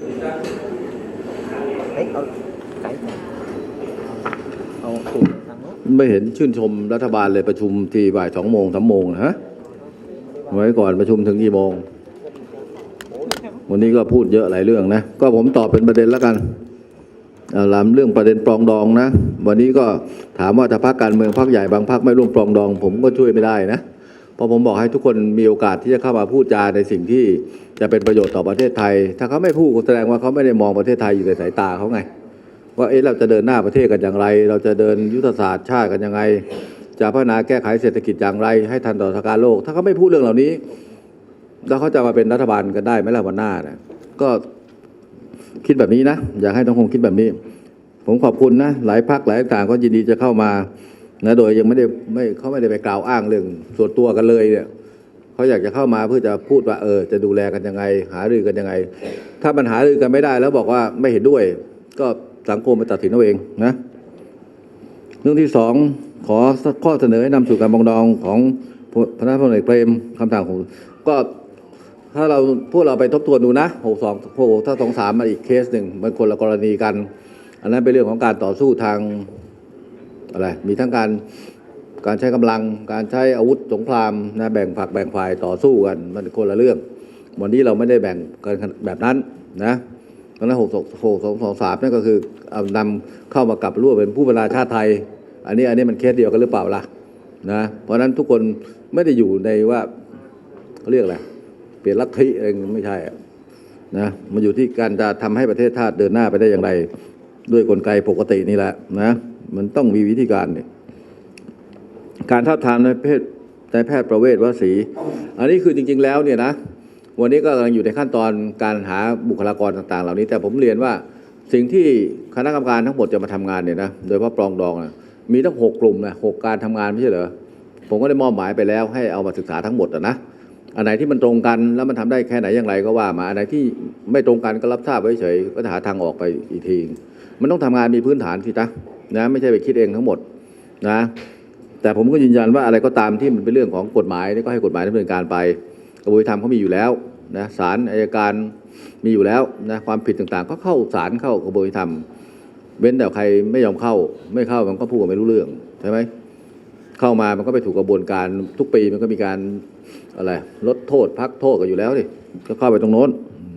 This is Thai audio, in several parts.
เฮ้ยเอาไก่เอาตุ่มทางโน้นไม่เห็นชื่นชมรัฐบาลเลยประชุมทีบ่ายสองโมงสามโมงนะฮะไว้ก่อนประชุมถึงกี่โมง วันนี้ก็พูดเยอะหลายเรื่องนะ ก็ผมตอบเป็นประเด็นแล้วกันลามเรื่องประเด็นปรองดองนะ วันนี้ก็ถามว่าถ้าพรรคการเมืองพรรคใหญ่บางพรรคไม่ร่วมปรองดอง ผมก็ช่วยไม่ได้นะ เพราะผมบอกให้ทุกคนมีโอกาสที่จะเข้ามาพูดจาในสิ่งที่จะเป็นประโยชน์ต่อประเทศไทย ถ้าเขาไม่พูดแสดงว่าเขาไม่ได้มองประเทศไทยอยู่ในสายตาเขาไง ว่าเอ๊ะเราจะเดินหน้าประเทศกันอย่างไร เราจะเดินยุทธศาสตร์ชาติกันยังไง จะพัฒนาแก้ไขเศรษฐกิจอย่างไร ให้ทันต่อสถานการโลก ถ้าเขาไม่พูดเรื่องเหล่านี้ แล้วเขาจะมาเป็นรัฐบาลกันได้ไหมล่ะวันหน้านะก็คิดแบบนี้นะ อยากให้ต้องคงคิดแบบนี้ ผมขอบคุณนะ หลายพักหลายต่างก็ยินดีจะเข้ามา นะโดยยังไม่ได้ไม่เขาไม่ได้ไปกล่าวอ้างเรื่องส่วนตัวกันเลยเนี่ยเขาอยากจะเข้ามาเพื่อจะพูดว่าเออจะดูแลกันยังไง หารือกันยังไง ถ้ามันหารือกันไม่ได้แล้วบอกว่าไม่เห็นด้วย ก็สังคมมาตัดสินเอาเองนะเรื่องที่สองขอข้อเสนอให้นำสู่การปองดองของพระนาพลเอกเปรมคำสั่งของก็ถ้าเราพวกเราไปทบทวนดูนะหกสองหกถ้าสองสามมันอีกเคสหนึ่งมันคนละกรณีกัน อันนั้นเป็นเรื่องของการต่อสู้ทาง อะไรมีทั้งการการใช้กำลังการใช้อาวุธสงครามนะแบ่งฝักแบ่งฝ่ายต่อสู้กันมันคนละเรื่อง วันนี้เราไม่ได้แบ่งกันแบบนั้นนะเพราะฉะนั้นหกสองหกสองสองสามนั่นก็คือเอานำเข้ามากลับร่วมเป็นผู้บรรดาชาติไทย อันนี้อันนี้มันเคสเดียวกันหรือเปล่าล่ะนะเพราะนั้นทุกคนไม่ได้อยู่ในว่าเขาเรียกอะไรเปลี่ยนลัทธิอะไรไม่ใช่นะมันอยู่ที่การจะทำให้ประเทศชาติเดินหน้าไปได้อย่างไร ด้วยกลไกปกตินี่แหละนะ มันต้องมีวิธีการเนี่ยการท้าบทามในเพศในแพทย์ประเวศวสีอันนี้คือจริง ๆ แล้วเนี่ยนะวันนี้ก็กำลังอยู่ในขั้นตอนการหาบุคลากรต่าง ๆ เหล่านี้ แต่ผมเรียนว่าสิ่งที่คณะกรรมการทั้งหมดจะมาทำงานเนี่ยนะโดยเฉพาะปรองดองนะมีทั้งหกกลุ่มนะหกการทำงานไม่ใช่เหรอผมก็ได้มอบหมายไปแล้วให้เอามาศึกษาทั้งหมดนะอันไหนที่มันตรงกันแล้วมันทำได้แค่ไหนอย่างไรก็ว่ามาอันไหนที่ไม่ตรงกันก็รับทราบไว้เฉยก็จะหาทางออกไปอีกทีมันต้องทำงานมีพื้นฐานสินะ นะไม่ใช่ไปคิดเองทั้งหมดนะแต่ผมก็ยืนยันว่าอะไรก็ตามที่มันเป็นเรื่องของกฎหมายนี่ก็ให้กฎหมายดำเนินการไปกระบวนการเขามีอยู่แล้วนะศาลอายการมีอยู่แล้วนะความผิดต่างๆ ก็เข้าศาลเข้ากระบวนการเว้นแต่ใครไม่ยอมเข้าไม่เข้ามันก็พูดกันไม่รู้เรื่องใช่ไหมเข้ามามันก็ไปถูกกระบวนการทุกปีมันก็มีการอะไรลดโทษพักโทษกันอยู่แล้วดิก็เข้าไปตรงโน้น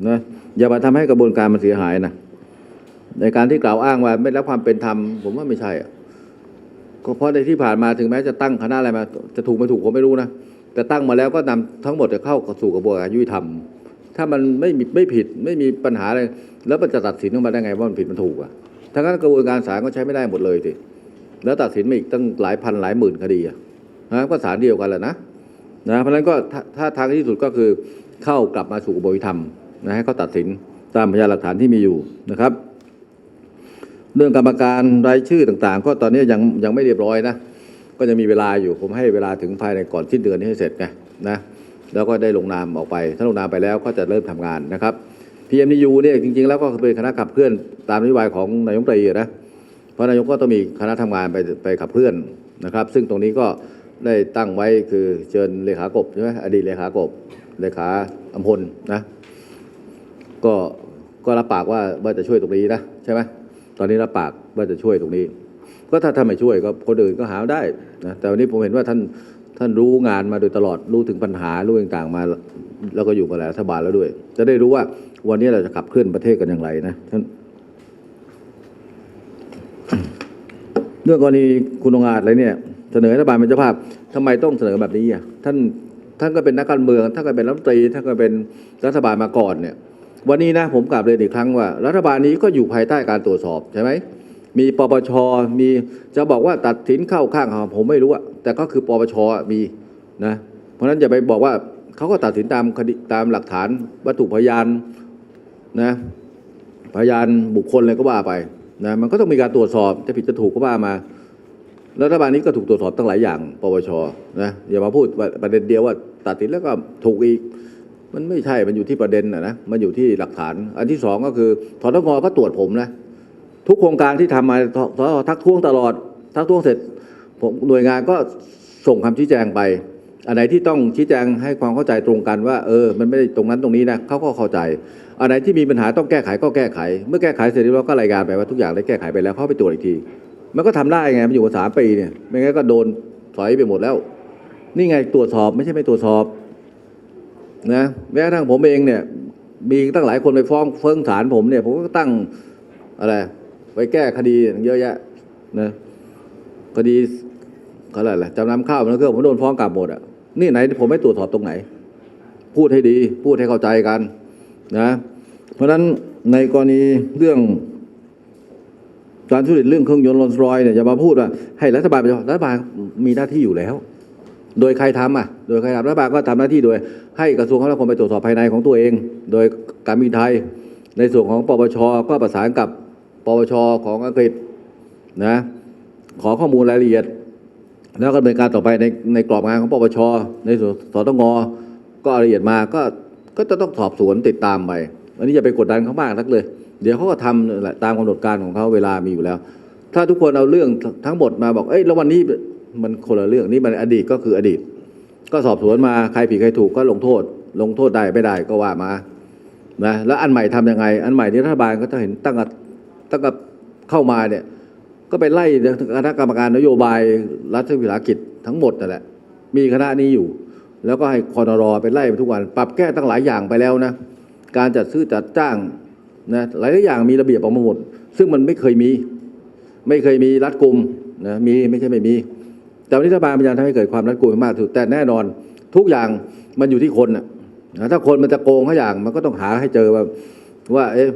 นะอย่ามาทำให้กระบวนการมันเสียหายนะ ในการที่กล่าวอ้างว่าไม่รับความเป็นธรรมผมว่าไม่ใช่อะก็เพราะในที่ผ่านมาถึงแม้จะตั้งคณะอะไรมา จะถูกไม่ถูกผมไม่รู้นะแต่ตั้งมาแล้วก็นำทั้งหมดจะเข้าสู่กระบวนการยุติธรรม ถ้ามันไม่มีไม่ผิดไม่มีปัญหาอะไรแล้วมันจะตัดสินออกมาได้ไงว่ามันผิดมันถูกอะทั้งนั้นกระบวนการศาลก็ใช้ไม่ได้หมดเลยสิแล้วตัดสินมาอีกตั้งหลายพันหลายหมื่นคดีอะนะก็ศาลเดียวกันแหละนะนะเพราะฉะนั้นก็ถ้าถ้าทางที่สุดก็คือเข้ากลับมาสู่กระบวนการธรรมนะให้เขาตัดสินตามพยานหลักฐานที่มีอยู่นะครับ เรื่องกรรมการรายชื่อต่างๆ ก็ตอนนี้ยังยังไม่เรียบร้อยนะ ก็จะมีเวลาอยู่ผมให้เวลาถึงภายในก่อนสิ้นเดือนนี้ให้เสร็จไงนะแล้วก็ได้ลงนามออกไป ถ้าลงนามไปแล้วก็จะเริ่มทำงานนะครับ PMU เนี่ยจริง ๆ แล้วก็เป็นคณะขับเคลื่อนตามนโยบายของนายกรัฐมนตรีนะเพราะนายกก็ต้องมีคณะทำงานไปไปขับเคลื่อนนะครับ ซึ่งตรงนี้ก็ได้ตั้งไว้คือเชิญเลขากบใช่ไหมอดีตเลขากบเลขาอัมพลนะก็ก็รับปากว่าว่าจะช่วยตรงนี้นะใช่ไหม ตอนนี้รับปากว่าจะช่วยตรงนี้ ก็ถ้าท่านไม่ช่วยก็คนอื่นก็หาได้นะแต่วันนี้ผมเห็นว่าท่านท่านรู้งานมาโดยตลอดรู้ถึงปัญหารู้ต่างๆมา แล้วก็อยู่มาหลายรัฐบาลแล้วด้วย จะได้รู้ว่าวันนี้เราจะขับเคลื่อนประเทศกันอย่างไรนะท่านเรื่องกรณีคุณองอาจอะไรเนี่ย เสนอรัฐบาลเป็นเจ้าภาพทำไมต้องเสนอแบบนี้อะท่านท่านก็เป็นนักการเมืองท่านก็เป็นรัฐมนตรีท่านก็เป็นรัฐบาลมาก่อนเนี่ย วันนี้นะผมกลับเรียนอีกครั้งว่า รัฐบาลนี้ก็อยู่ภายใต้การตรวจสอบใช่ไหมมีปปชมีจะบอกว่าตัดสินเข้าข้างเขาผมไม่รู้อะแต่ก็คือปปชมีนะเพราะฉะนั้นอย่าไปบอกว่าเขาก็ตัดสินตามคดีตามหลักฐานวัตถุพยานนะพยานบุคคลอะไรก็ว่าไปนะมันก็ต้องมีการตรวจสอบจะผิดจะถูกก็ว่ามารัฐบาลนี้ก็ถูกตรวจสอบตั้งหลายอย่าง ปปชนะอย่ามาพูดประเด็นเดียวว่าตัดสินแล้วก็ถูกอีก มันไม่ใช่ มันอยู่ที่ประเด็นนะนะ มันอยู่ที่หลักฐาน อันที่สองก็คือททงก็ตรวจผมนะ ทุกโครงการที่ทำมาทททักท้วงตลอด ทักท้วงเสร็จผมหน่วยงานก็ส่งคำชี้แจงไป อันไหนที่ต้องชี้แจงให้ความเข้าใจตรงกันว่า เออ มันไม่ได้ตรงนั้นตรงนี้นะเขาก็เข้าใจ อันไหนที่มีปัญหาต้องแก้ไขก็แก้ไข เมื่อแก้ไขเสร็จเรียบร้อยก็รายงานไปว่าทุกอย่างได้แก้ไขไปแล้วเขาไปตรวจอีกที มันก็ทำได้ไง มันอยู่มาสามปีเนี่ย ไม่งั้นก็โดนถอยไปหมดแล้ว นี่ไงตรวจสอบไม่ใช่ไม่ตรวจสอบ นะแม้กระทั่งผมเองเนี่ยมีตั้งหลายคนไปฟ้องเฟิ่งศาลผมเนี่ย ผมก็ตั้งอะไรไปแก้คดีเยอะแยะนะคดีเขาอะไรล่ะจำนำข้าวมันก็ผมโดนฟ้องกลับหมดอะนี่ไหนผมไม่ตรวจสอบตรงไหน พูดให้ดี พูดให้เข้าใจกันนะ เพราะฉะนั้นในกรณีเรื่องการทุจริตเรื่องเครื่องยนต์โรลส์รอยเนี่ยอย่ามาพูดว่าให้รัฐบาลไปรัฐบาลมีหน้าที่อยู่แล้ว โดยใครทำอะ โดยใครทำรัฐบาลก็ทำหน้าที่โดย ให้กระทรวงคมนาคมไปตรวจสอบภายในของตัวเอง โดยการบินไทย ในส่วนของปปชก็ประสานกับปปชของอังกฤษนะขอข้อมูลรายละเอียด แล้วก็ดำเนินการต่อไปในในกรอบงานของปปชในส่วนสตงก็เอารายละเอียดมาก็ก็จะต้องสอบสวนติดตามไปอันนี้จะไปกดดันเขามากนักเลย เดี๋ยวเขาก็ทำแหละตามกำหนดการของเขาเวลามีอยู่แล้ว ถ้าทุกคนเอาเรื่องทั้งหมดมาบอกเอ้ยแล้ววันนี้ มันคนละเรื่องนี่มันอดีตก็คืออดีต ก็สอบสวนมาใครผิดใครถูกก็ลงโทษ ลงโทษได้ไม่ได้ก็ว่ามานะแล้วอันใหม่ทำยังไง อันใหม่ที่รัฐบาลก็จะเห็นตั้งแต่ตั้งแต่เข้ามาเนี่ย ก็ไปไล่คณะกรรมการนโยบายรัฐวิสาหกิจทั้งหมดนั่นแหละมีคณะนี้อยู่ แล้วก็ให้คอนรอไปไล่ไปทุกวัน ปรับแก้ตั้งหลายอย่างไปแล้วนะการจัดซื้อจัดจ้างนะหลายอย่างมีระเบียบออกมาหมด ซึ่งมันไม่เคยมี ไม่เคยมีรัดกุมนะมีไม่ใช่ไม่มี แต่วันนี้รัฐบาลพยายามทำให้เกิดความรัดกุมมากที่สุดแต่แน่นอน ทุกอย่างมันอยู่ที่คนนะถ้าคนมันจะโกงเขาอย่างมันก็ต้องหาให้เจอว่าว่า เอ๊ะ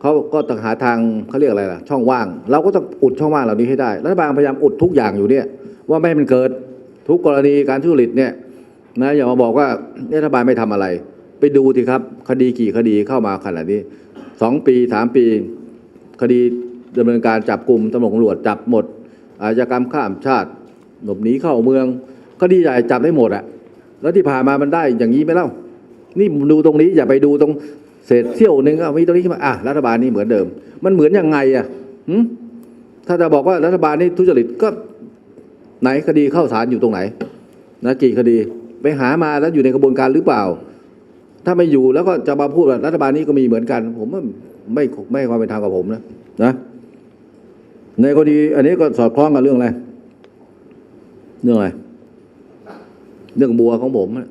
เขาก็ต้องหาทางเขาเรียกอะไรล่ะ ช่องว่าง เราก็ต้องอุดช่องว่างเหล่านี้ให้ได้รัฐบาลพยายามอุดทุกอย่างอยู่เนี่ย ว่าไม่ให้มันเกิดทุกกรณีการทุจริตเนี่ยนะอย่ามาบอกว่ารัฐบาลไม่ทำอะไร ไปดูสิครับ คดีกี่คดีเข้ามาขนาดนี้สองปีสามปี คดีดำเนินการจับกลุ่มตำรวจตำรวจจับหมดอาชญากรรมข้ามชาติ หลบหนีเข้าเมืองคดีใหญ่จับได้หมดอะแล้วที่ผ่านมามันได้อย่างนี้ไหมเล่า นี่ดูตรงนี้อย่าไปดูตรงเศษเสี้ยวหนึ่งอะมีตรงนี้ขึ้นมาอะรัฐบาลนี่เหมือนเดิม มันเหมือนยังไงอะถ้าจะบอกว่ารัฐบาลนี่ทุจริตก็ไหนคดีเข้าศาลอยู่ตรงไหนนะกี่คดีไปหามาแล้วอยู่ในกระบวนการหรือเปล่า ถ้าไม่อยู่แล้วก็จะมาพูดว่ารัฐบาลนี้ก็มีเหมือนกัน ผมว่าไม่ไม่ให้ความเป็นธรรมกับผมนะนะในกรณีอันนี้ก็สอดคล้องกับเรื่องอะไร เรื่องอะไรเรื่องบัวของผมอะ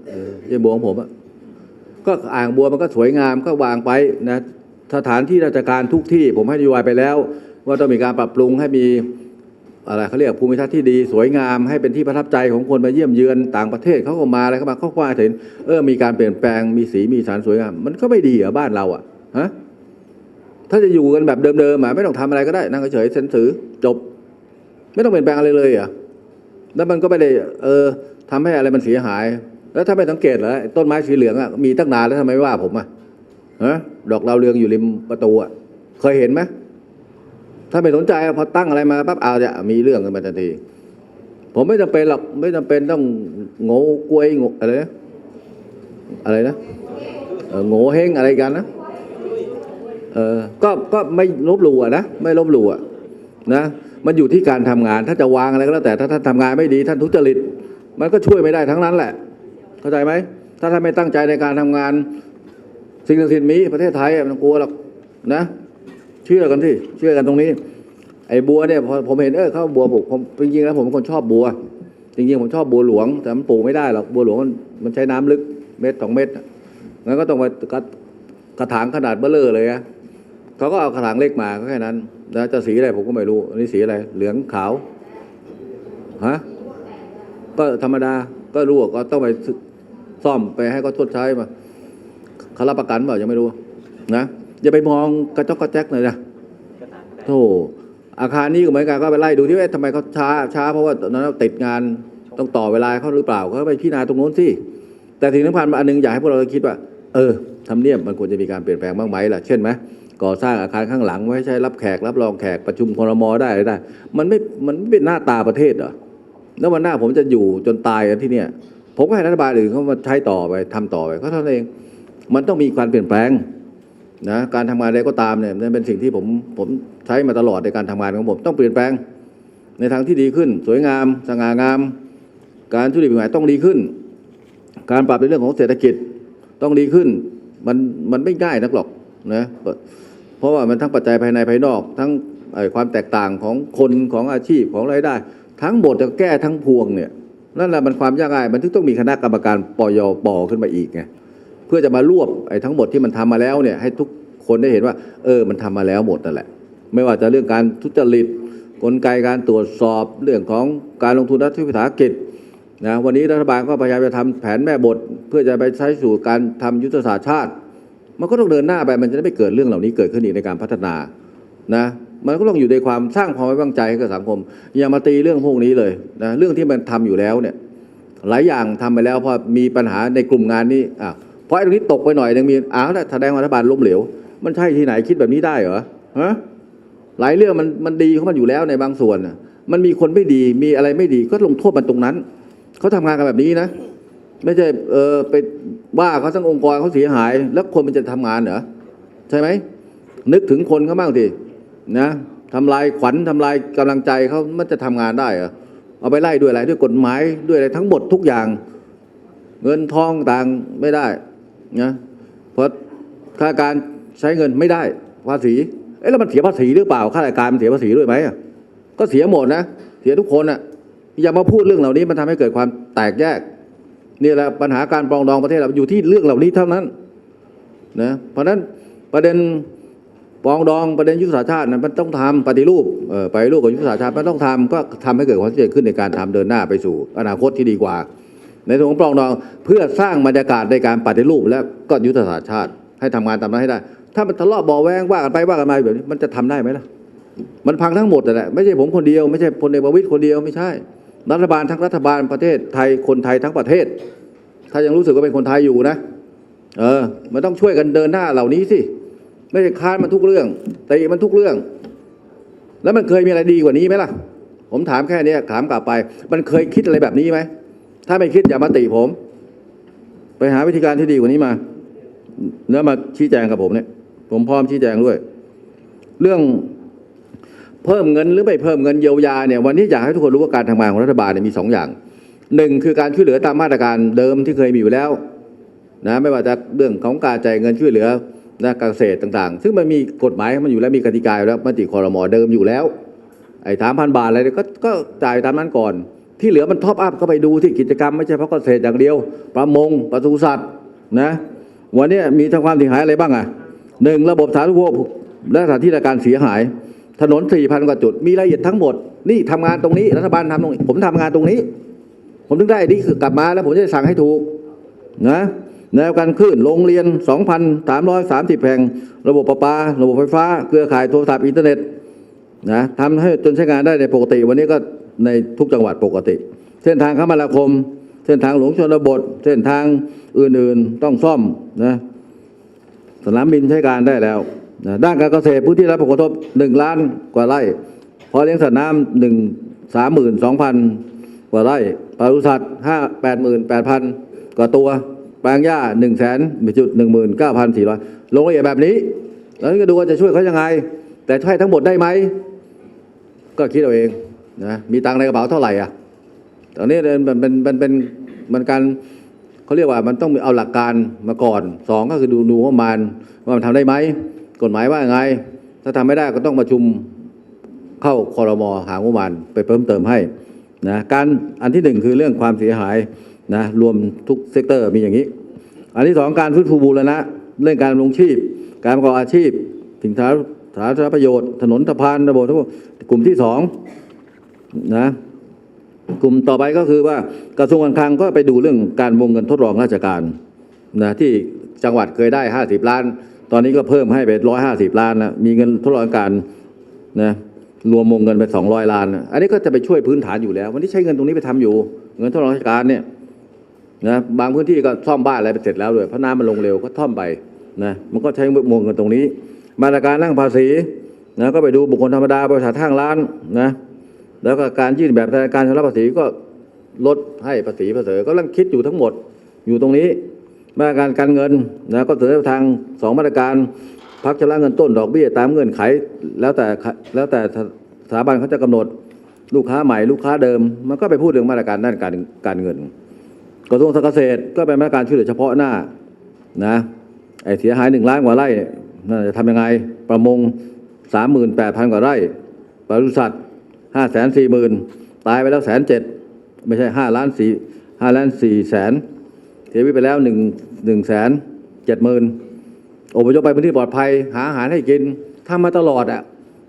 เรื่องบัวของผมอะก็อ่างบัวมันก็สวยงามก็วางไปนะสถานที่ราชการทุกที่ผมให้นโยบายไปแล้ว ว่าต้องมีการปรับปรุงให้มีอะไรเขาเรียกภูมิทัศน์ที่ดีสวยงามให้เป็นที่ประทับใจของคนมาเยี่ยมเยือนต่างประเทศเขาก็มาอะไรเข้ามาเขาก็เห็นเออมีการเปลี่ยนแปลงมีสีมีสันสวยงาม มันก็ไม่ดีเหรอบ้านเราอะฮะถ้าจะอยู่กันแบบเดิมๆอะไม่ต้องทำอะไรก็ได้นั่งเฉยเซ็นถือจบ ไม่ต้องเปลี่ยนแปลงอะไรเลยเหรอะ แล้วมันก็ไม่ได้เออทำให้อะไรมันเสียหาย แล้วถ้าไม่สังเกตเหรอต้นไม้สีเหลืองอะมีตั้งนานแล้วทำไมไม่ว่าผมอะฮะดอกดาวเรืองอยู่ริมประตูอะเคยเห็นไหมถ้าไม่สนใจพอตั้งอะไรมาปั๊บเอาจะมีเรื่องกันมาทันที ผมไม่จำเป็นหรอกไม่จำเป็นต้องโง่กล้วยโง่อะไรนะอะไรนะโง่เฮงอะไรกันนะเออก็ก็ไม่ลบหลู่อะนะไม่ลบหลู่อะนะ มันอยู่ที่การทำงาน ถ้าจะวางอะไรก็แล้วแต่ถ้าท่านทำงานไม่ดี ท่านทุจริต มันก็ช่วยไม่ได้ทั้งนั้นแหละ เข้าใจไหมถ้าท่านไม่ตั้งใจในการทำงาน สิ่งศักดิ์สิทธิ์มีประเทศไทยมันกลัวหรอกนะ เชื่อกันที่เชื่อกันตรงนี้ ไอ้บัวเนี่ยพอผมเห็นเออเขาบัวปลูกผมจริงๆแล้วผมเป็นคนชอบบัว จริงๆผมชอบบัวหลวง แต่มันปลูกไม่ได้หรอกบัวหลวงมันมันใช้น้ำลึกเม็ดสองเม็ดงั้นก็ต้องไปกระถางขนาดเบ้อเร่อเลยอะ เขาก็เอากระถางเล็กมาก็แค่นั้นนะจะสีอะไรผมก็ไม่รู้อันนี้สีอะไร เหลืองขาวฮะก็ธรรมดาก็รู้ว่าก็ต้องไปซ่อมไปให้เขาชดใช้มาเขารับประกันเปล่ายังไม่รู้ นะอย่าไปมองกระจอกกระแจกเลยนะโธ่อาคารนี้ก็เหมือนกันก็ไปไล่ดูที่ว่าทำไมเขาช้าช้าเพราะว่าตอนนั้นติดงานต้องต่อเวลาเขาหรือเปล่าเขาไปพิจารณาตรงโน้นสิแต่สิ่งสำคัญอันหนึงอยากให้พวกเราคิดว่า เออทำเนียบมันควรจะมีการเปลี่ยนแปลงบ้างไหมล่ะเช่นไหม ก่อสร้างอาคารข้างหลังไว้ใช้รับแขกรับรองแขกประชุมครมอได้อะไรได้ มันไม่มันไม่เป็นหน้าตาประเทศเหรอแล้ววันหน้าผมจะอยู่จนตายกันที่เนี่ย ผมก็ให้รัฐบาลอื่นเขามาใช้ต่อไปทำต่อไปก็เท่านั้นเอง มันต้องมีการเปลี่ยนแปลงนะการทำงานใดก็ตามเนี่ยนั่นเป็นสิ่งที่ผมผมใช้มาตลอดในการทำงานของผมต้องเปลี่ยนแปลง ในทางที่ดีขึ้น สวยงามสง่างาม การทุจริตผิดกฎหมายต้องดีขึ้น การปรับในเรื่องของเศรษฐกิจต้องดีขึ้น มันมันไม่ง่ายนักหรอก นะเพราะว่ามันทั้งปัจจัยภายในภายนอก ทั้งไอความแตกต่างของคนของอาชีพของรายได้ ทั้งหมดจะแก้ทั้งพวงเนี่ยนั่นแหละมันความยากง่ายมันถึงต้องมีคณะกรรมการปยปขึ้นมาอีกไงเพื่อจะมารวบไอ้ทั้งหมดที่มันทำมาแล้วเนี่ยให้ทุกคนได้เห็นว่า เออมันทำมาแล้วหมดนั่นแหละ ไม่ว่าจะเรื่องการทุจริตกลไกการตรวจสอบเรื่องของการลงทุนรัฐวิสาหกิจนะวันนี้รัฐบาลก็พยายามจะทำแผนแม่บท เพื่อจะไปใช้สู่การทำยุทธศาสตร์ชาติ มันก็ต้องเดินหน้าไปมันจะได้ไม่เกิดเรื่องเหล่านี้เกิดขึ้นอีกในการพัฒนานะมันก็ต้องอยู่ในความสร้างความไว้วางใจให้กับสังคม อย่ามาตีเรื่องพวกนี้เลยนะเรื่องที่มันทำอยู่แล้วเนี่ยหลายอย่างทำไปแล้วพอมีปัญหาในกลุ่มงานนี้อะเพราะไอ้ตรงนี้ตกไปหน่อยนึงมีอ้าวแล้วแสดงว่ารัฐบาลล้มเหลว มันใช่ที่ไหนคิดแบบนี้ได้เหรอฮะหลายเรื่องมันมันดีของมันอยู่แล้วในบางส่วนมันมีคนไม่ดีมีอะไรไม่ดีก็ลงโทษมันตรงนั้นเขาทำงานกันแบบนี้นะ ไม่ใช่เออไปว่าเขาทั้งองค์กรเขาเสียหาย แล้วคนมันจะทำงานเหรอใช่ไหมนึกถึงคนเขาบ้างดินะทำลายขวัญทำลายกำลังใจเขามันจะทำงานได้เหรอเอาไปไล่ด้วยอะไรด้วยกฎหมายด้วยอะไรทั้งหมดทุกอย่าง เงินทองต่างไม่ได้นะเพราะค่าการใช้เงินไม่ได้ภาษีเอ๊ะแล้วมันเสียภาษีหรือเปล่าข้าราชการมันเสียภาษีด้วยไหมก็เสียหมดนะเสียทุกคนอะอย่ามาพูดเรื่องเหล่านี้มันทำให้เกิดความแตกแยก นี่แหละปัญหาการปรองดองประเทศเราอยู่ที่เรื่องเหล่านี้เท่านั้นนะเพราะฉะนั้นประเด็นปองดองประเด็นยุทธศาสตร์ชาตินั้นมันต้องทำปฏิรูปเออปรูปกับยุทธศาสตร์ชาติมันต้องทำก็ทำให้เกิดความชัดเจนขึ้นในการทำเดินหน้าไปสู่ อนาคตที่ดีกว่า ในส่วนของปองดองเพื่อสร้างบรรยากาศในการปฏิรูป และก็ยุทธศาสตร์ชาติ ให้ทำงานตามนั้นให้ได้ ถ้ามันทะเลาะเบาะแวงว่ากันไปว่ากันมาแบบนี้มันจะทำได้ไหมล่ะมันพังทั้งหมดแหละไม่ใช่ผมคนเดียวไม่ใช่พลเอกประวิตยคนเดียวไม่ใช่ รัฐบาลทั้งรัฐบาลประเทศไทยคนไทยทั้งประเทศ ถ้ายังรู้สึกว่าเป็นคนไทยอยู่นะ เออ มันต้องช่วยกันเดินหน้าเหล่านี้สิไม่ใช่ค้านมันทุกเรื่องตีมันทุกเรื่อง แล้วมันเคยมีอะไรดีกว่านี้ไหมล่ะ ผมถามแค่นี้ถามกลับไป มันเคยคิดอะไรแบบนี้ไหมถ้าไม่คิดอย่ามาติผม ไปหาวิธีการที่ดีกว่านี้มา แล้วมาชี้แจงกับผมเนี่ย ผมพร้อมชี้แจงด้วย เรื่อง เพิ่มเงินหรือไม่เพิ่มเงินเยียวยาเนี่ยวันนี้อยากให้ทุกคนรู้ว่าการทำงานของรัฐบาลเนี่ยมีสองอย่างหนึ่งคือการช่วยเหลือตามมาตรการเดิมที่เคยมีอยู่แล้วนะไม่ว่าจะเรื่องของการจ่ายเงินช่วยเหลือนะการเกษตรต่างๆ ซึ่งมันมีกฎหมายมันอยู่แล้วมีกติกาแล้วมติคอรมอเดิมอยู่แล้วไอ้สามพันบาทอะไรเนี่ยก็ก็จ่ายตามนั้นก่อน ที่เหลือมันท็อปอัพก็ไปดูที่กิจกรรมไม่ใช่เพราะเกษตรอย่างเดียวประมงปศุสัตว์นะวันนี้มีทั้งความเสียหายอะไรบ้างอะหนึ่งระบบสาธารณูปโภคและสถานที่ราชการเสียหาย ถนนสี่พันกว่าจุด มีรายละเอียดทั้งหมด นี่ทำงานตรงนี้ รัฐบาลทำตรงนี้ ผมทำงานตรงนี้ ผมถึงได้อันนี้คือกลับมาแล้วผมจะสั่งให้ถูกนะแนวการคลื่นโรงเรียน 2,330 แห่ง ระบบประปา ระบบไฟฟ้า เครือข่ายโทรศัพท์อินเทอร์เน็ตนะทำให้จนใช้งานได้ในปกติ วันนี้ก็ในทุกจังหวัดปกติ เส้นทางคมนาคม เส้นทางหลวงชนบท เส้นทางอื่นๆต้องซ่อมนะสนามบินใช้การได้แล้ว ด้านการเกษตรพื้นที่รับผลกระทบหนึ่งล้านกว่าไร่พอเลี้ยงสัตว์น้ำหนึ่งสามหมื่นสองพันกว่าไร่ปศุสัตว์ห้าแปดหมื่นแปดพันกว่าตัว แปลงหญ้าหนึ่งแสนจุดหนึ่งหมื่นเก้าพันสี่ร้อยลงละเอียดแบบนี้ แล้วก็ดูว่าจะช่วยเขายังไง แต่ให้ทั้งหมดได้ไหม ก็คิดเอาเองนะมีตังในกระเป๋าเท่าไหร่อะตอนนี้มันเป็นมันเป็นมันการเขาเรียกว่ามันต้องเอาหลักการมาก่อนสองก็คือดูดูว่ามันว่ามันทำได้ไหม กฎหมายว่าไง ถ้าทำไม่ได้ก็ต้องประชุมเข้าคอรมอหางบประมาณไปเพิ่มเติมให้นะการอันที่หนึ่งคือเรื่องความเสียหายนะรวมทุกเซกเตอร์มีอย่างนี้ อันที่สองการฟื้นฟูบูรณะเรื่องการดำรงชีพ การประกอบอาชีพสิ่งสาสาธารณประโยชน์ ถนนสะพานระบบทั้งหมดกลุ่มที่สองนะกลุ่มต่อไปก็คือว่ากระทรวงการคลังก็ไปดูเรื่องการวงเงินทดลองราชการนะที่จังหวัดเคยได้ 50 ล้าน ตอนนี้ก็เพิ่มให้ไป150ล้านนะมีเงินทดลองการนะรวมวงเงินไป200ล้านนะอันนี้ก็จะไปช่วยพื้นฐานอยู่แล้ว วันนี้ใช้เงินตรงนี้ไปทำอยู่ เงินทดลองราชการเนี่ยนะบางพื้นที่ก็ซ่อมบ้านอะไรไปเสร็จแล้วด้วยเพราะน้ำมันลงเร็วก็ท่อมไปนะมันก็ใช้วงเงินตรงนี้ มาตรการนั่งภาษีนะก็ไปดูบุคคลธรรมดาบริษัทห้างร้านนะแล้วก็การยื่นแบบการชำระภาษีก็ลดให้ภาษีภาษีก็กำลังคิดอยู่ทั้งหมดอยู่ตรงนี้ มาตรการการเงินนะก็เสนอทางสองมาตรการพักชำระเงินต้นดอกเบี้ยตามเงื่อนไข แล้วแต่แล้วแต่สถาบันเขาจะกำหนดลูกค้าใหม่ลูกค้าเดิม มันก็ไปพูดเรื่องมาตรการด้านการการเงิน กระทรวงเกษตรก็เป็นมาตรการช่วยเหลือเฉพาะหน้านะไอ้เสียหายหนึ่งล้านกว่าไร่นี่ยนั่นจะทำยังไงประมงสามหมื่นแปดพันกว่าไร่ปศุสัตว์ห้าแสนสี่หมื่นตายไปแล้วแสนเจ็ดไม่ใช่ห้าล้านสี่ห้าล้านสี่แสน สียชีวิตไปแล้วหนึ่งหนึ่งแสนเจ็ดหมื่นอพยพไปพื้นที่ปลอดภัย หาอาหารให้กินทำมาตลอดอะ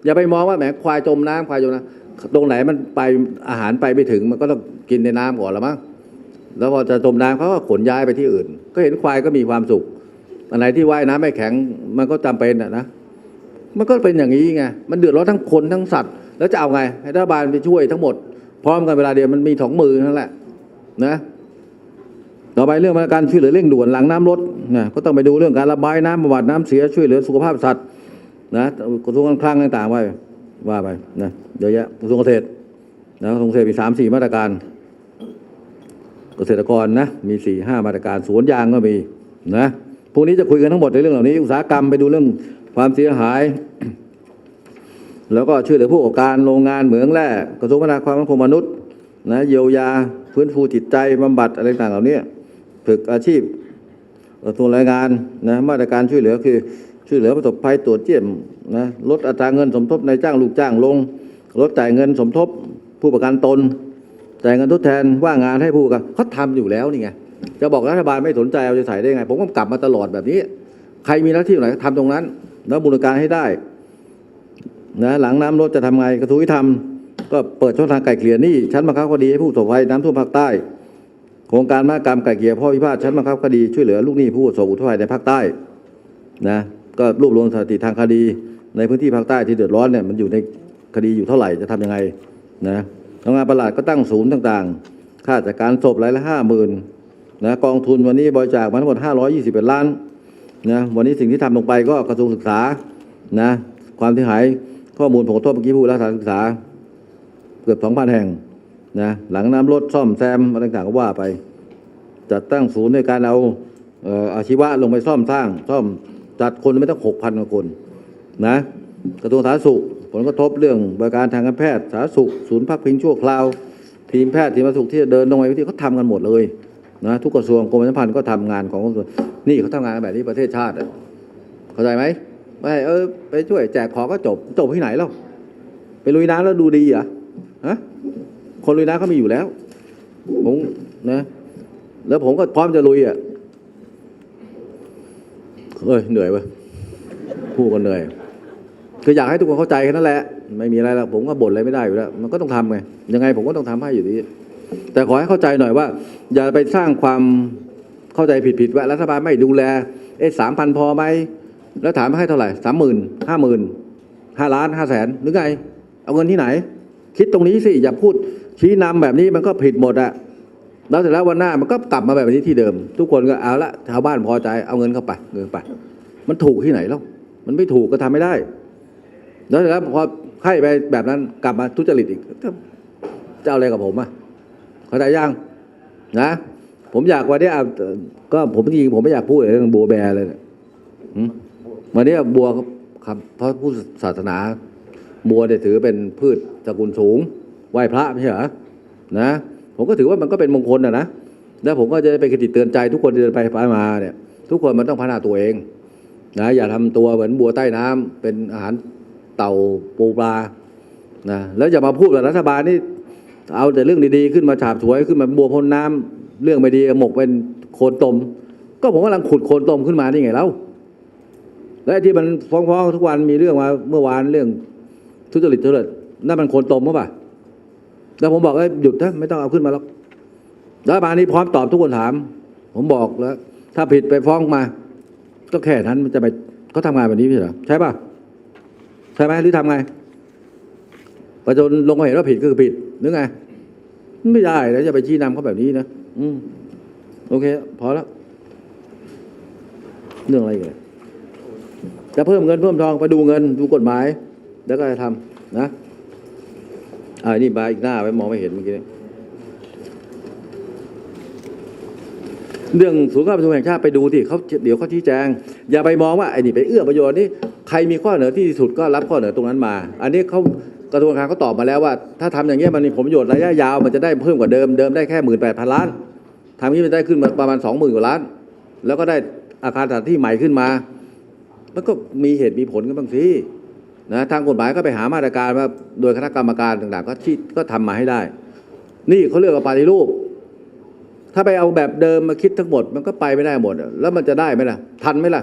อย่าไปมองว่าแหมควายจมน้ำควายจมน้ำตรงไหนมันไปอาหารไปไม่ถึงมันก็ต้องกินในน้ำก่อนละมั้งแล้วพอจะจมน้ำเขาก็ขนย้ายไปที่อื่น ก็เห็นควายก็มีความสุขอันไหนที่ว่ายน้ำไม่แข็งมันก็จำเป็นอะนะมันก็เป็นอย่างนี้ไงมันเดือดร้อนทั้งคนทั้งสัตว์ แล้วจะเอาไงให้รัฐบาลไปช่วยทั้งหมด พร้อมกันเวลาเดียวมันมีสองมือนั่นแหละนะ ต่อไปเรื่องมาตรการช่วยเหลือเร่งด่วนหลังน้ำลดนะก็ต้องไปดูเรื่องการระบายน้ำบำบัดน้ำเสียช่วยเหลือสุขภาพสัตว์นะกระทรวงการคลังต่างๆไว้ว่าไปนะเยอะแยะกระทรวงเกษตรนะกระทรวงเกษตรมีสามสี่มาตรการ เกษตรกรนะมีสี่ห้ามาตรการสวนยางก็มีนะพรุ่งนี้จะคุยกันทั้งหมดในเรื่องเหล่านี้ อุตสาหกรรมไปดูเรื่องความเสียหาย แล้วก็ช่วยเหลือผู้ประกอบการโรงงานเหมืองแร่กระทรวงพัฒนาความมั่นคงมนุษย์นะเยียวยา ฟื้นฟูจิตใจบำบัดอะไรต่างเหล่านี้ ฝึกอาชีพกระทรวงแรงงานนะมาตรการช่วยเหลือคือช่วยเหลือประสบภัยตรวจเยี่ยมนะลดอัตราเงินสมทบในจ้างลูกจ้างลง ลดจ่ายเงินสมทบผู้ประกันตนจ่ายเงินทดแทนว่างงานให้ผู้ประกันเขาทำอยู่แล้วนี่ไงจะบอกรัฐบาลไม่สนใจเอาใจใส่ได้ไง ผมก็กลับมาตลอดแบบนี้ ใครมีหน้าที่ไหนทำตรงนั้น แล้วบูรณาการให้ได้นะหลังน้ำลดจะทำไงกระทรวงยุติธรรมก็เปิดช่องทางไกล่เกลี่ยนี้ชั้นบังคับคดีให้ผู้ประสบภัยน้ำท่วมภาคใต้ โครงการมหกรรมไกล่เกลี่ยพ่อพิพาทชั้นบังคับคดีช่วยเหลือลูกหนี้ผู้ประสบอุทกภัยในภาคใต้นะก็รวบรวมสถิติทางคดีในพื้นที่ภาคใต้ที่เดือดร้อนเนี่ยมันอยู่ในคดีอยู่เท่าไหร่จะทำยังไงนะทางงานประหลาดก็ตั้งศูนย์ต่างๆ ค่าจัดการศพรายละห้าหมื่นนะกองทุนวันนี้บริจาคมาทั้งหมด521ล้านนะวันนี้สิ่งที่ทำลงไปก็กระทรวงศึกษานะความเสียหายข้อมูลผลกระทบเมื่อกี้พูดแล้วสถานศึกษา เกือบ2,000แห่ง นะหลังน้ำลดซ่อมแซมอะไรต่างๆก็ว่าไป จัดตั้งศูนย์ในการเอาเอออาชีวะลงไปซ่อมสร้าง ซ่อมจัดคนไม่ต้อง6,000กว่าคนนะกระทรวงสาธารณสุข ผลกระทบเรื่องบริการทางการแพทย์สาธารณสุข ศูนย์พักพิงชั่วคราว ทีมแพทย์ทีมาสุขที่จะเดินลงไปที่เขาทำกันหมดเลยนะทุกกระทรวงกรมประชาสัมพันธ์ก็ทำงานของกระทรวงนี่เขาทำงานแบบนี้ประเทศชาติอะเข้าใจไหมไม่เออไปช่วยแจกของก็จบจบที่ไหนแล้วไปลุยน้ำแล้วดูดีเหรอฮะ คนลุยน้ำเขามีอยู่แล้ว ผมนะ แล้วผมก็พร้อมจะลุยอะเอ้ยเหนื่อยเว้ยพูดกันเหนื่อยคืออยากให้ทุกคนเข้าใจแค่นั้นแหละ ไม่มีอะไรแล้วผมก็บ่นอะไรไม่ได้อยู่แล้ว มันก็ต้องทำไงยังไงผมก็ต้องทำให้อยู่ดี แต่ขอให้เข้าใจหน่อยว่า อย่าไปสร้างความเข้าใจผิดๆว่ารัฐบาลไม่ดูแลเอ๊ะสามพันพอไหมแล้วถามว่าให้เท่าไหร่สามหมื่นห้าหมื่นห้าล้านห้าแสนหรือไง เอาเงินที่ไหน คิดตรงนี้สิอย่าพูด ชี้นำแบบนี้มันก็ผิดหมดอะแล้วเสร็จแล้ววันหน้ามันก็กลับมาแบบนี้ที่เดิม ทุกคนก็เอาละชาวบ้านพอใจเอาเงินเข้าไปเงินไป มันถูกที่ไหนแล้วมันไม่ถูกก็ทำไม่ได้ แล้วเสร็จแล้วพอให้ไปแบบนั้นกลับมาทุจริตอีกจะเอาอะไรกับผมอะเข้าใจยังนะผมอยากวันนี้ก็ผมจริงผมไม่อยากพูดเรื่องบัวแบร์เลยเนี่ยวันนี้บัวครับเพราะผู้ศาสนาบัวเนี่ยถือเป็นพืชสกุลสูง ไหว้พระไม่ใช่เหรอนะ ผมก็ถือว่ามันก็เป็นมงคลนะนะแล้วผมก็จะได้ไปคติเตือนใจทุกคนเดินไปไปมาเนี่ยทุกคนมันต้องพัฒนาตัวเองนะอย่าทำตัวเหมือนบัวใต้น้ำเป็นอาหารเต่าปูปลานะแล้วอย่ามาพูดกับรัฐบาลนี่เอาแต่เรื่องดีๆขึ้นมาฉาบฉวยขึ้นมาบัวพ้นน้ำเรื่องไม่ดีหมกเป็นโคลนตม ก็ผมกำลังขุดโคลนตมขึ้นมานี่ไงแล้วและที่มันฟ้องๆทุกวันมีเรื่องมาเมื่อวานเรื่องทุจริตทุจริตนั่นมันโคลนตมหรือเปล่า แล้วผมบอกเอ้ยหยุดนะไม่ต้องเอาขึ้นมาหรอกรัฐบาลนี้พร้อมตอบทุกคนถาม ผมบอกแล้ว ถ้าผิดไปฟ้องมา ก็แค่นั้นมันจะไปเขาทำงานแบบนี้ไม่เหรอใช่ป่ะใช่ไหมหรือทำไงประชาชนลงมาเห็นว่าผิดก็คือผิดหรือไงไม่ได้แล้วจะไปชี้นำเขาแบบนี้นะอืมโอเค พอแล้วเรื่องอะไรกันจะเพิ่มเงินเพิ่มทองไปดูเงินดูกฎหมาย แล้วก็จะทำนะ อ่านี่มาอีกหน้าไว้มองไม่เห็นเมื่อกี้เรื่องศูนย์การประชุมแห่งชาติไปดูที่เขาเดี๋ยวเขาชี้แจง อย่าไปมองว่าไอ้นี่ไปเอื้อประโยชน์นี่ใครมีข้อเสนอที่สุดก็รับข้อเสนอตรงนั้นมา อันนี้เขากระทรวงการเขาตอบมาแล้วว่า ถ้าทำอย่างเงี้ยมันมีผลประโยชน์ระยะยาวมันจะได้เพิ่มกว่าเดิมเดิมได้แค่หมื่นแปดพันล้านทำนี้มันได้ขึ้นมาประมาณสองหมื่นกว่าล้าน แล้วก็ได้อาคารสถานที่ใหม่ขึ้นมา มันก็มีเหตุมีผลกันบ้างสิ นะทางกฎหมายก็ไปหามาตรการว่าโดยคณะกรรมการต่างๆ ก็ที่ก็ทำมาให้ได้ นี่เขาเรียกว่าปฏิรูป ถ้าไปเอาแบบเดิมมาคิดทั้งหมด มันก็ไปไม่ได้หมด แล้วมันจะได้ไหมล่ะ ทันไหมล่ะ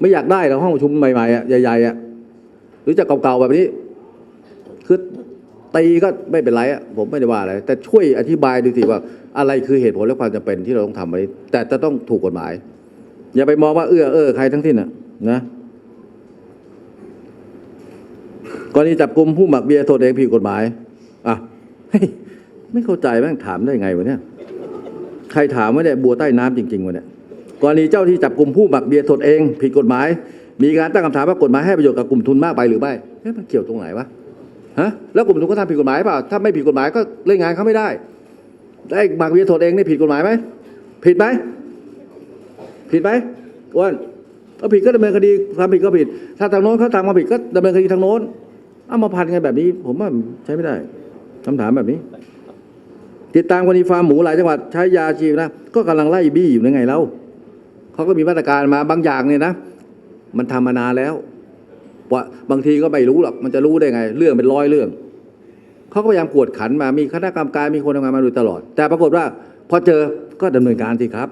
ไม่อยากได้หรอกห้องประชุมใหม่ๆอะใหญ่ๆอะหรือจะเก่าๆแบบนี้คือตีก็ไม่เป็นไรอะผมไม่ได้ว่าอะไรแต่ช่วยอธิบายดูสิว่าอะไรคือเหตุผลและความจำเป็นที่เราต้องทำไว้แต่จะต้องถูกกฎหมาย อย่าไปมองว่าเอื้อเออใครทั้งสิ้นอะนะ กรณีจับกลุ่มผู้หมักเบียร์โทษเองผิดกฎหมาย อะไม่เข้าใจแม่งถามได้ไงวะเนี่ย ใครถามว่าเนี่ยบัวใต้น้ำจริงๆวะเนี่ย กรณีเจ้าที่จับกลุ่มผู้หมักเบียร์ตนเอง ผิดกฎหมาย มีการตั้งคำถามว่ากฎหมายให้ประโยชน์กับกลุ่มทุนมากไปหรือไม่เอ๊ะมันเกี่ยวตรงไหนวะ ฮะ แล้วกลุ่มทุนก็ทำผิดกฎหมายเปล่า ถ้าไม่ผิดกฎหมายก็เล่นงานเขาไม่ได้ ได้หมักเบียร์ตนเองนี่ผิดกฎหมายไหม ผิดไหม ผิดไหมอ้วน เอาผิดก็ดำเนินคดีทำผิดก็ผิด ถ้าทางโน้นเขาทำมาผิดก็ดำเนินคดีทางโน้นเอามาพันกันแบบนี้ ผมว่าใช้ไม่ได้คำถามแบบนี้ ติดตามกรณีฟาร์มหมูหลายจังหวัดใช้ยาชีวนะก็กำลังไล่บี้อยู่ในไงแล้วเขาก็มีมาตรการมาบางอย่างเนี่ยนะ มันทำมานานแล้วว่าบางทีก็ไม่รู้หรอกมันจะรู้ได้ไง เรื่องเป็นร้อยเรื่องเขาก็พยายามกวดขันมามีคณะกรรมการมีคนทำงานมาโดยตลอด แต่ปรากฏว่า พอเจอก็ดำเนินการสิครับ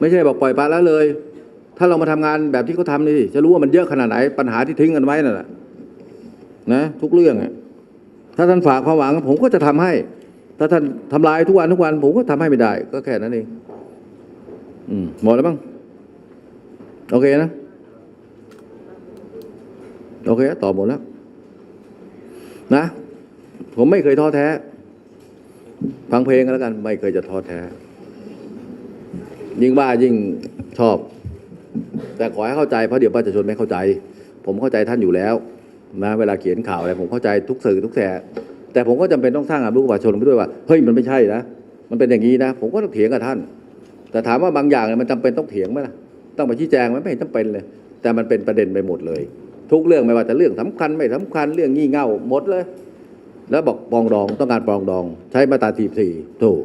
ไม่ใช่บอกปล่อยปละละเลย ถ้าเรามาทำงานแบบที่เขาทำนี่จะรู้ว่ามันเยอะขนาดไหน ปัญหาที่ทิ้งกันไว้นั่นแหละนะ ทุกเรื่องอะถ้าท่านฝากความหวัง ผมก็จะทำให้ ถ้าท่านทำลายทุกวันทุกวัน ผมก็ทำให้ไม่ได้ ก็แค่นั้นเองอืมหมดแล้วมั้งโอเคนะโอเคตอบหมดแล้วนะ ผมไม่เคยท้อแท้ ฟังเพลงกันแล้วกัน ไม่เคยจะท้อแท้ ยิ่งบ้ายิ่งชอบ แต่ขอให้เข้าใจเพราะเดี๋ยวประชาชนไม่เข้าใจ ผมเข้าใจท่านอยู่แล้วนะเวลาเขียนข่าวอะไรผมเข้าใจทุกสื่อทุกแสแต่ผมก็จำเป็นต้องสร้างความรู้กับประชาชนไปด้วยว่าเฮ้ยมันไม่ใช่นะมันเป็นอย่างนี้นะ ผมก็ต้องเถียงกับท่าน แต่ถามว่าบางอย่างมันจำเป็นต้องเถียงไหมล่ะต้องไปชี้แจงไหมไม่เห็นจำเป็นเลย แต่มันเป็นประเด็นไปหมดเลย ทุกเรื่องไม่ว่าจะเรื่องสำคัญไม่สำคัญเรื่องงี่เง่าหมดเลย แล้วบอกปองดองต้องการปองดอง ใช้มาตราสี่สี่ถูก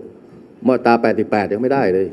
มาตราแปดสิบแปดยังไม่ได้เลย